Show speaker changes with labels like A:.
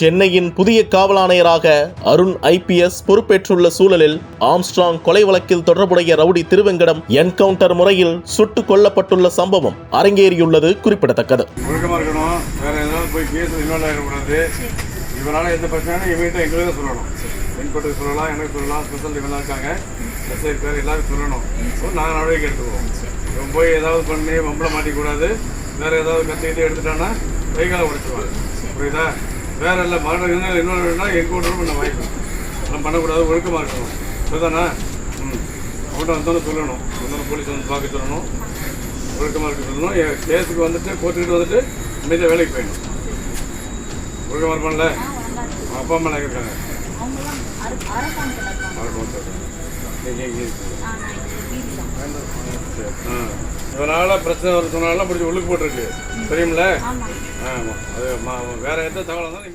A: சென்னையின் புதிய காவல் ஆணையராக அருண் ஐபிஎஸ் பொறுப்பேற்றுள்ள சூழலில் ஆம்ஸ்ட்ராங் கொலை வழக்கில் தொடர்புடைய ரவுடி திருவெங்கடம் என்கவுண்டர் முறையில் சுட்டுக் கொல்லப்பட்டுள்ள சம்பவம் அரங்கேறியுள்ளது குறிப்பிடத்தக்கது.
B: ஒழுக்கமாக போய் ஆகிடக்கூடாது இவனால எந்த பிரச்சனையும் இவன்கிட்ட எங்களுக்கு சொல்லணும். இன்கோட்டுக்கு சொல்லலாம் எனக்கு சொல்லலாம் ஸ்பெஷல் இவெல்லாம் இருக்காங்க. எஸ்ஐ பேர் எல்லாரும் சொல்லணும். ஸோ நாங்கள் நடவடிக்கை எடுத்துக்குவோம். இவன் போய் ஏதாவது பண்ணி மம்பளை மாட்டிக்கூடாது வேற ஏதாவது கத்திக்கிட்டு எடுத்துட்டான்னா கைகால உடைச்சிருவாங்க. புரியுதா? வேற இல்லை மரணம் இருந்தால் இன்னொரு என்கவுண்டரும் பண்ண வாய்ப்பு அதெல்லாம் பண்ணக்கூடாது ஒழுக்கமாக இருக்கணும். சரிதானே? ம். அவன்கிட்ட வந்தோன்னு சொல்லணும். வந்தோன்னு போலீஸ் வந்து பார்க்க சொல்லணும். ஒழுக்கமாக இருக்க சொல்லணும். என் கேஸுக்கு வந்துட்டு கோர்ட்டுக்கிட்டு வந்துட்டு அமைதியாக வேலைக்கு போயிடணும். ஒழுக்கமாக இருப்பான்ல? அப்பா அம்மா எங்கே இருக்காங்க.
C: அவங்களாம் அரை அரசாங்கத்தில் இருக்காங்க.
B: அவருக்கு வந்து நீங்கள் எங்கே இருக்கீங்க
C: ஆ,
B: இதனால் பிரச்சனை வர சொன்னாலும் பிடிச்சி உள்ளுக்கு போட்டிருக்கு தெரியுமில்ல
C: ஆமாம்
B: அது ம- வேற எந்த தகவலாக இருந்தாலும்